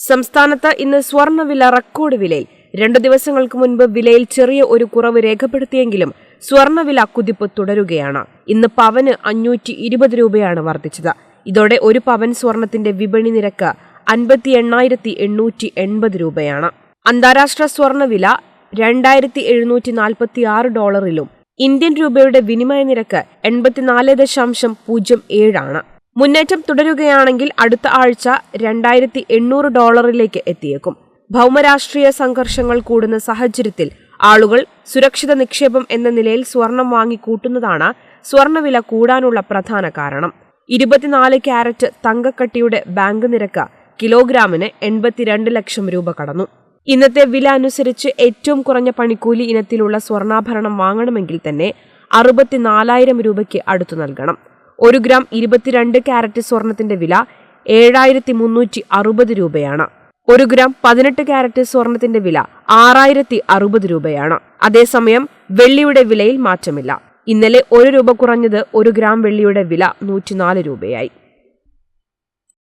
സംസ്ഥാനത്ത് ഇന്ന് സ്വർണവില റെക്കോർഡ് വിലയിൽ രണ്ടു ദിവസങ്ങൾക്ക് മുൻപ് വിലയിൽ ചെറിയ ഒരു കുറവ് രേഖപ്പെടുത്തിയെങ്കിലും സ്വർണവില കുതിപ്പ് തുടരുകയാണ്. ഇന്ന് പവന് അഞ്ഞൂറ്റി ഇരുപത് രൂപയാണ് വർദ്ധിച്ചത്. ഇതോടെ ഒരു പവൻ സ്വർണത്തിന്റെ വിപണി നിരക്ക് അൻപത്തി എണ്ണായിരത്തി എണ്ണൂറ്റി എൺപത് രൂപയാണ്. അന്താരാഷ്ട്ര സ്വർണവില രണ്ടായിരത്തി എഴുന്നൂറ്റി നാൽപ്പത്തി ആറ് ഡോളറിലും ഇന്ത്യൻ രൂപയുടെ വിനിമയ നിരക്ക് എൺപത്തിനാല് ദശാംശം പൂജ്യം ഏഴാണ്. മുന്നേറ്റം തുടരുകയാണെങ്കിൽ അടുത്ത ആഴ്ച രണ്ടായിരത്തി എണ്ണൂറ് ഡോളറിലേക്ക് എത്തിയേക്കും. ഭൗമരാഷ്ട്രീയ സംഘർഷങ്ങൾ കൂടുന്ന സാഹചര്യത്തിൽ ആളുകൾ സുരക്ഷിത നിക്ഷേപം എന്ന നിലയിൽ സ്വർണം വാങ്ങിക്കൂട്ടുന്നതാണ് സ്വർണവില കൂടാനുള്ള പ്രധാന കാരണം. ഇരുപത്തിനാല് ക്യാരറ്റ് തങ്കക്കട്ടിയുടെ ബാങ്ക് നിരക്ക് കിലോഗ്രാമിന് എൺപത്തിരണ്ട് ലക്ഷം രൂപ കടന്നു. ഇന്നത്തെ വില അനുസരിച്ച് ഏറ്റവും കുറഞ്ഞ പണിക്കൂലി ഇനത്തിലുള്ള സ്വർണാഭരണം വാങ്ങണമെങ്കിൽ തന്നെ അറുപത്തിനാലായിരം രൂപയ്ക്ക് അടുത്തു നൽകണം. ഒരു ഗ്രാം ഇരുപത്തിരണ്ട് ക്യാരറ്റ് സ്വർണത്തിന്റെ വില ഏഴായിരത്തി മുന്നൂറ്റി അറുപത് രൂപയാണ്. ഒരു ഗ്രാം പതിനെട്ട് ക്യാരറ്റ് സ്വർണത്തിന്റെ വില ആറായിരത്തി അറുപത് രൂപയാണ്. അതേസമയം വെള്ളിയുടെ വിലയിൽ മാറ്റമില്ല. ഇന്നലെ ഒരു രൂപ കുറഞ്ഞത് ഒരു ഗ്രാം വെള്ളിയുടെ വില നൂറ്റിനാല് രൂപയായി.